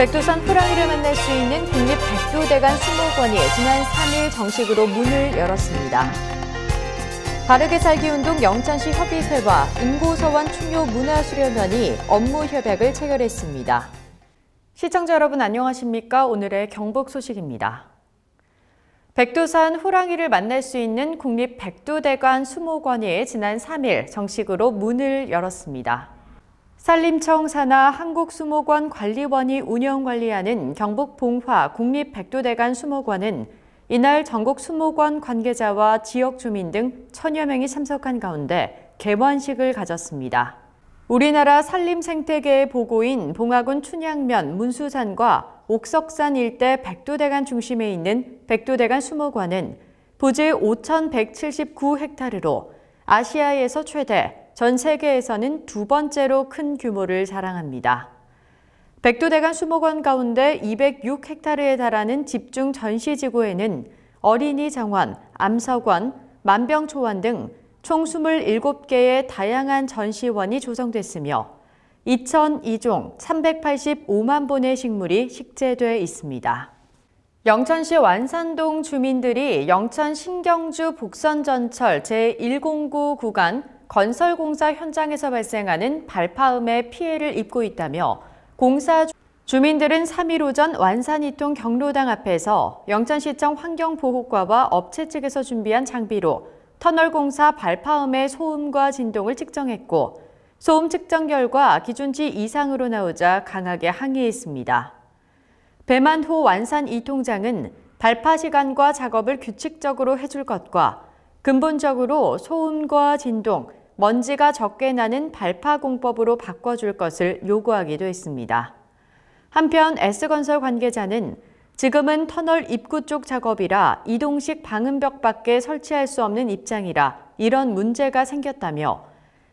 백두산 호랑이를 만날 수 있는 국립 백두대간 수목원이 지난 3일 정식으로 문을 열었습니다. 바르게 살기 운동 영천시 협의회와 인고서원 충요 문화수련원이 업무 협약을 체결했습니다. 시청자 여러분 안녕하십니까? 오늘의 경북 소식입니다. 백두산 호랑이를 만날 수 있는 국립 백두대간 수목원이 지난 3일 정식으로 문을 열었습니다. 산림청 산하 한국수목원 관리원이 운영 관리하는 경북 봉화 국립백두대간 수목원은 이날 전국 수목원 관계자와 지역 주민 등 천여 명이 참석한 가운데 개원식을 가졌습니다. 우리나라 산림 생태계의 보고인 봉화군 춘향면 문수산과 옥석산 일대 백두대간 중심에 있는 백두대간 수목원은 부지 5,179헥타르로 아시아에서 최대, 전 세계에서는 두 번째로 큰 규모를 자랑합니다. 백두대간 수목원 가운데 206헥타르에 달하는 집중 전시지구에는 어린이 정원, 암석원, 만병초원 등 총 27개의 다양한 전시원이 조성됐으며 2002종 385만 본의 식물이 식재돼 있습니다. 영천시 완산동 주민들이 영천 신경주 복선전철 제109 구간 건설 공사 현장에서 발생하는 발파음에 피해를 입고 있다며 공사 주민들은 3일 오전 완산이통 경로당 앞에서 영천시청 환경보호과와 업체 측에서 준비한 장비로 터널 공사 발파음의 소음과 진동을 측정했고 소음 측정 결과 기준치 이상으로 나오자 강하게 항의했습니다. 배만호 완산 이통장은 발파 시간과 작업을 규칙적으로 해줄 것과 근본적으로 소음과 진동, 먼지가 적게 나는 발파 공법으로 바꿔줄 것을 요구하기도 했습니다. 한편 S건설 관계자는 지금은 터널 입구 쪽 작업이라 이동식 방음벽 밖에 설치할 수 없는 입장이라 이런 문제가 생겼다며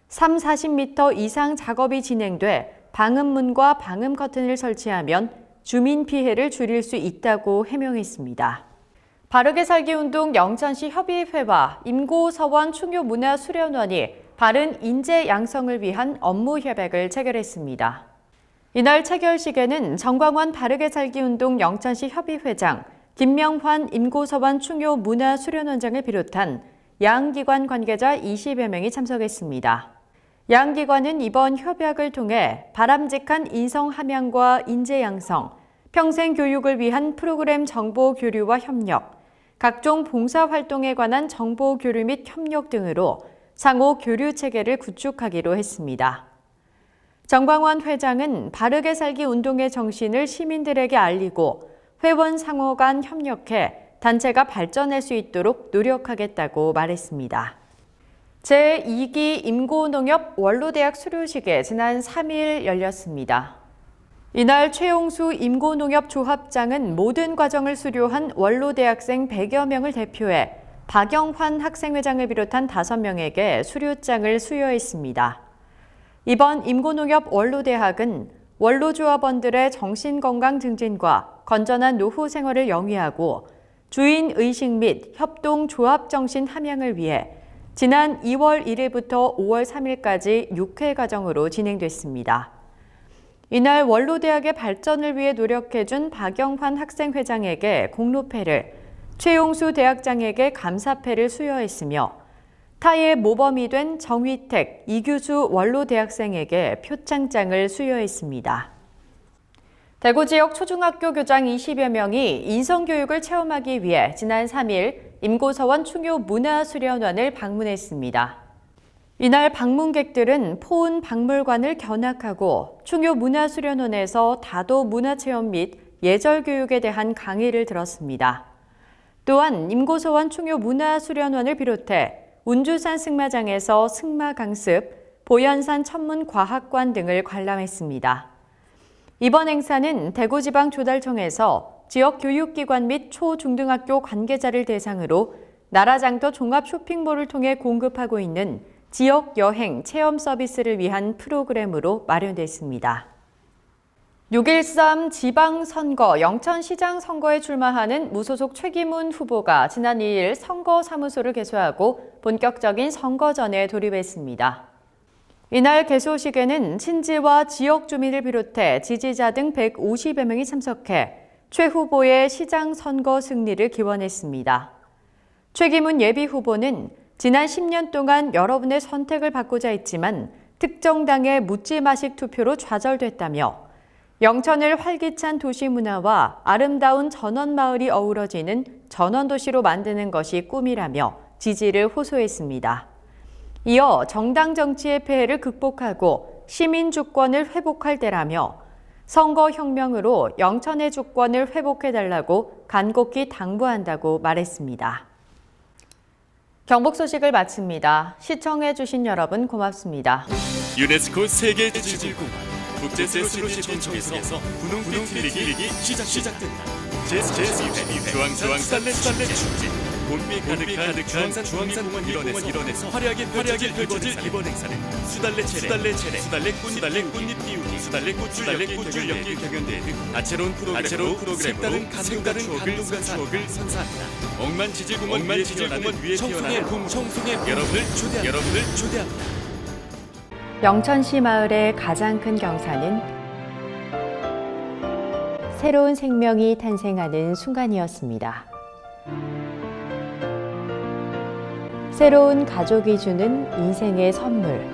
3, 40m 이상 작업이 진행돼 방음문과 방음 커튼을 설치하면 주민 피해를 줄일 수 있다고 해명했습니다. 바르게 살기 운동 영천시 협의회와 임고서원 충효문화수련원이 바른 인재 양성을 위한 업무 협약을 체결했습니다. 이날 체결식에는 정광원 바르게 살기 운동 영천시 협의회장, 김명환 임고서원 충효 문화수련원장을 비롯한 양기관 관계자 20여 명이 참석했습니다. 양기관은 이번 협약을 통해 바람직한 인성 함양과 인재 양성, 평생 교육을 위한 프로그램 정보 교류와 협력, 각종 봉사 활동에 관한 정보 교류 및 협력 등으로 상호 교류 체계를 구축하기로 했습니다. 정광원 회장은 바르게 살기 운동의 정신을 시민들에게 알리고 회원 상호 간 협력해 단체가 발전할 수 있도록 노력하겠다고 말했습니다. 제2기 임고농협 원로대학 수료식에 지난 3일 열렸습니다. 이날 최용수 임고농협 조합장은 모든 과정을 수료한 원로대학생 100여 명을 대표해 박영환 학생회장을 비롯한 5명에게 수료장을 수여했습니다. 이번 임고농협 원로대학은 원로조합원들의 정신건강 증진과 건전한 노후 생활을 영위하고 주인 의식 및 협동 조합 정신 함양을 위해 지난 2월 1일부터 5월 3일까지 6회 과정으로 진행됐습니다. 이날 원로대학의 발전을 위해 노력해준 박영환 학생회장에게 공로패를, 최용수 대학장에게 감사패를 수여했으며 타의 모범이 된 정휘택, 이규수 원로 대학생에게 표창장을 수여했습니다. 대구 지역 초중학교 교장 20여 명이 인성교육을 체험하기 위해 지난 3일 임고서원 충요 문화수련원을 방문했습니다. 이날 방문객들은 포은 박물관을 견학하고 충요 문화수련원에서 다도 문화체험 및 예절교육에 대한 강의를 들었습니다. 또한 임고서원 충요 문화수련원을 비롯해 운주산 승마장에서 승마 강습, 보현산 천문과학관 등을 관람했습니다. 이번 행사는 대구지방조달청에서 지역 교육기관 및 초중등학교 관계자를 대상으로 나라장터 종합 쇼핑몰을 통해 공급하고 있는 지역 여행 체험 서비스를 위한 프로그램으로 마련됐습니다. 6.13 지방선거 영천시장 선거에 출마하는 무소속 최기문 후보가 지난 2일 선거사무소를 개소하고 본격적인 선거전에 돌입했습니다. 이날 개소식에는 친지와 지역 주민을 비롯해 지지자 등 150여 명이 참석해 최 후보의 시장 선거 승리를 기원했습니다. 최기문 예비 후보는 지난 10년 동안 여러분의 선택을 받고자 했지만 특정 당의 묻지마식 투표로 좌절됐다며 영천을 활기찬 도시 문화와 아름다운 전원 마을이 어우러지는 전원 도시로 만드는 것이 꿈이라며 지지를 호소했습니다. 이어 정당 정치의 폐해를 극복하고 시민 주권을 회복할 때라며 선거 혁명으로 영천의 주권을 회복해달라고 간곡히 당부한다고 말했습니다. 경북 소식을 마칩니다. 시청해주신 여러분 고맙습니다. 유네스코 세계 지질공원 국제세로 신청에서 분홍빛 트릭이 시작, 시작된다. 제12회 주황산 수달래 축제. 봄비 가득한 주황산 주황산 일원에서, 일원에서 화려하게 화려하게 펼쳐질 이번 행사는 수달래 체례, 수달래 체례, 수달래 꽃, 수달래 꽃잎 띄우기, 수달래 꽃줄 수달래 꽃줄 엮기 경연대회 등 다채로운 프로그램으로 색다른 색다른 감동과 추억을 선사합니다. 억만 지질공원 위에 태어나는 청송의 여러분을 초대합니다. 영천시 마을의 가장 큰 경사는 새로운 생명이 탄생하는 순간이었습니다. 새로운 가족이 주는 인생의 선물.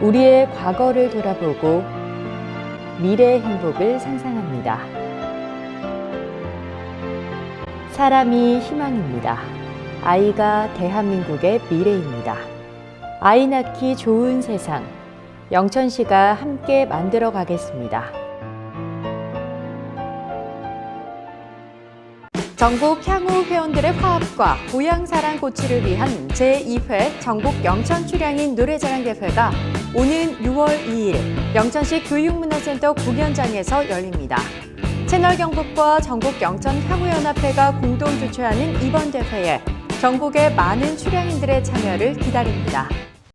우리의 과거를 돌아보고 미래의 행복을 상상합니다. 사람이 희망입니다. 아이가 대한민국의 미래입니다. 아이 낳기 좋은 세상. 영천시가 함께 만들어 가겠습니다. 전국 향후 회원들의 화합과 고향사랑 고취를 위한 제2회 전국 영천 출향인 노래자랑 대회가 오는 6월 2일 영천시 교육문화센터 공연장에서 열립니다. 채널 경북과 전국 영천 향후연합회가 공동 주최하는 이번 대회에 전국의 많은 출향인들의 참여를 기다립니다.